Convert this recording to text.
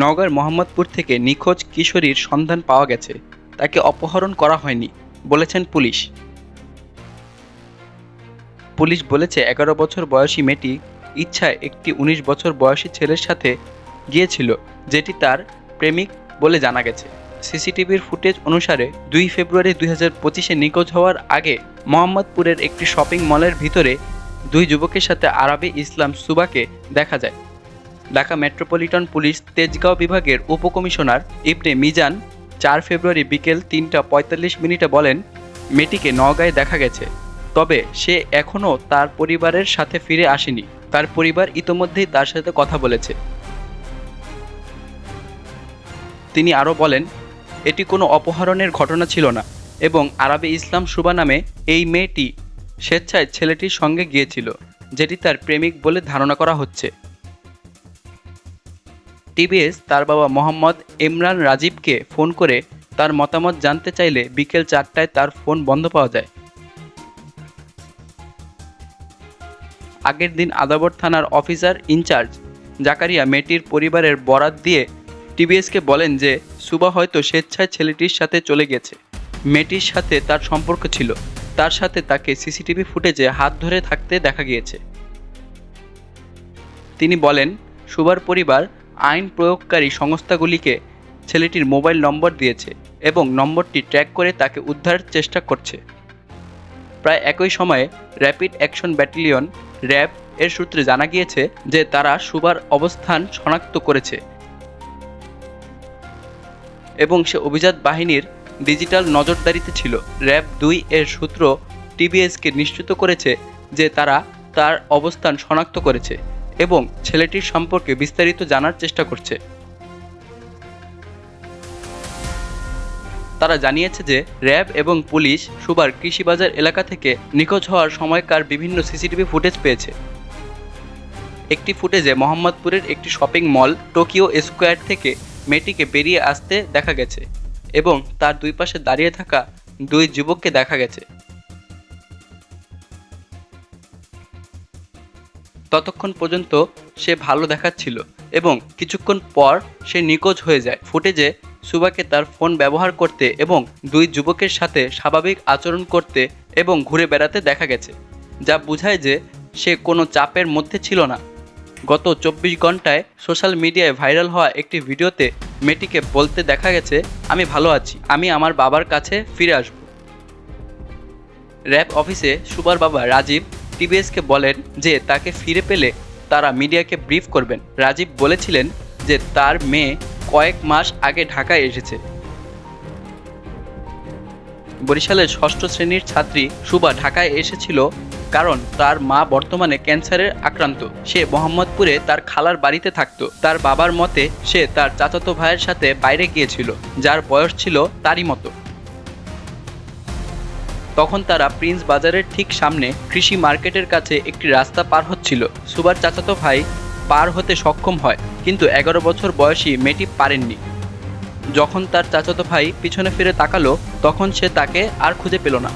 নওগাঁর মোহাম্মদপুর থেকে নিখোঁজ কিশোরীর সন্ধান পাওয়া গেছে। তাকে অপহরণ করা হয়নি, বলেছেন পুলিশ। পুলিশ বলেছে, এগারো বছর বয়সী মেয়েটি ইচ্ছায় একটি উনিশ বছর বয়সী ছেলের সাথে গিয়েছিল, যেটি তার প্রেমিক বলে জানা গেছে। সিসিটিভির ফুটেজ অনুসারে দুই ফেব্রুয়ারি দুই হাজার পঁচিশে নিখোঁজ হওয়ার আগে মোহাম্মদপুরের একটি শপিং মলের ভিতরে দুই যুবকের সাথে আরবি ইসলাম সুবাকে দেখা যায়। ঢাকা মেট্রোপলিটন পুলিশ তেজগাঁও বিভাগের উপকমিশনার ইবনে মিজান চার ফেব্রুয়ারি বিকেল তিনটা পঁয়তাল্লিশ মিনিটে বলেন, মেয়েটিকে নওগাঁয় দেখা গেছে। তবে সে এখনও তার পরিবারের সাথে ফিরে আসেনি। তার পরিবার ইতোমধ্যেই তার সাথে কথা বলেছে। তিনি আরও বলেন, এটি কোনো অপহরণের ঘটনা ছিল না এবং আরবে ইসলাম সুবা নামে এই মেয়েটি স্বেচ্ছায় ছেলেটির সঙ্গে গিয়েছিল, যেটি তার প্রেমিক বলে ধারণা করা হচ্ছে। টিবিএস তার বাবা মোহাম্মদ ইমরান রাজীবকে ফোন করে তার মতামত জানতে চাইলে বিকেল চারটায় তার ফোন বন্ধ পাওয়া যায়। আগের দিন আদাবর থানার অফিসার ইনচার্জ জাকারিয়া মেয়েটির পরিবারের বরাত দিয়ে টিবিএসকে বলেন যে, সুবা হয়তো স্বেচ্ছায় ছেলেটির সাথে চলে গেছে। মেয়েটির সাথে তার সম্পর্ক ছিল। তার সাথে তাকে সিসিটিভি ফুটেজে হাত ধরে থাকতে দেখা গিয়েছে। তিনি বলেন, সুবার পরিবার আইন প্রয়োগকারী সংস্থাগুলিকে ছেলেটির মোবাইল নম্বর দিয়েছে এবং নম্বরটি ট্র্যাক করে তাকে উদ্ধারের চেষ্টা করছে। প্রায় একই সময়ে র্যাপিড অ্যাকশন ব্যাটালিয়ন, র্যাব, এর সূত্রে জানা গিয়েছে যে তারা সুবার অবস্থান শনাক্ত করেছে এবং সে অভিজাত বাহিনীর ডিজিটাল নজরদারিতে ছিল। র্যাব দুই এর সূত্র টিবিএসকে নিশ্চিত করেছে যে তারা তার অবস্থান শনাক্ত করেছে। এবং ছেলেটির সম্পর্কে বিস্তারিত জানার চেষ্টা করছে। তারা জানিয়েছে যে, র্যাব এবং পুলিশ সুবার কৃষিবাজার এলাকা থেকে নিখোঁজ হওয়ার সময়কার বিভিন্ন সিসিটিভি ফুটেজ পেয়েছে। একটি ফুটেজে মোহাম্মদপুরের একটি শপিং মল, টোকিও স্কোয়ার থেকে মেয়েটিকে বেরিয়ে আসতে দেখা গেছে এবং তার দুই পাশে দাঁড়িয়ে থাকা দুই যুবককে দেখা গেছে। ততক্ষণ পর্যন্ত সে ভালো দেখাচ্ছিল এবং কিছুক্ষণ পর সে নিখোঁজ হয়ে যায়। ফুটেজে সুবাকে তার ফোন ব্যবহার করতে এবং দুই যুবকের সাথে স্বাভাবিক আচরণ করতে এবং ঘুরে বেড়াতে দেখা গেছে, যা বোঝায় যে সে কোনো চাপের মধ্যে ছিল না। গত চব্বিশ ঘন্টায় সোশ্যাল মিডিয়ায় ভাইরাল হওয়া একটি ভিডিওতে মেয়েটিকে বলতে দেখা গেছে, আমি ভালো আছি, আমি আমার বাবার কাছে ফিরে আসব। র্যাব অফিসে সুবার বাবা রাজীব টিবিএসকে বলেন যে তাকে ফিরে পেলে তারা মিডিয়াকে ব্রিফ করবেন। রাজীব বলেছিলেন যে তার মেয়ে কয়েক মাস আগে ঢাকায় এসেছে। বরিশালের ষষ্ঠ শ্রেণির ছাত্রী সুবা ঢাকায় এসেছিল কারণ তার মা বর্তমানে ক্যান্সারের আক্রান্ত। সে মোহাম্মদপুরে তার খালার বাড়িতে থাকতো। তার বাবার মতে সে তার চাচাতো ভাইয়ের সাথে বাইরে গিয়েছিল, যার বয়স ছিল তারই মতো। তখন তারা প্রিন্স বাজারের ঠিক সামনে কৃষি মার্কেটের কাছে একটি রাস্তা পার হচ্ছিল। সুবার চাচাতো ভাই পার হতে সক্ষম হয়, কিন্তু এগারো বছর বয়সী মেয়েটি পারেননি। যখন তার চাচাতো ভাই পিছনে ফিরে তাকালো, তখন সে তাকে আর খুঁজে পেল না।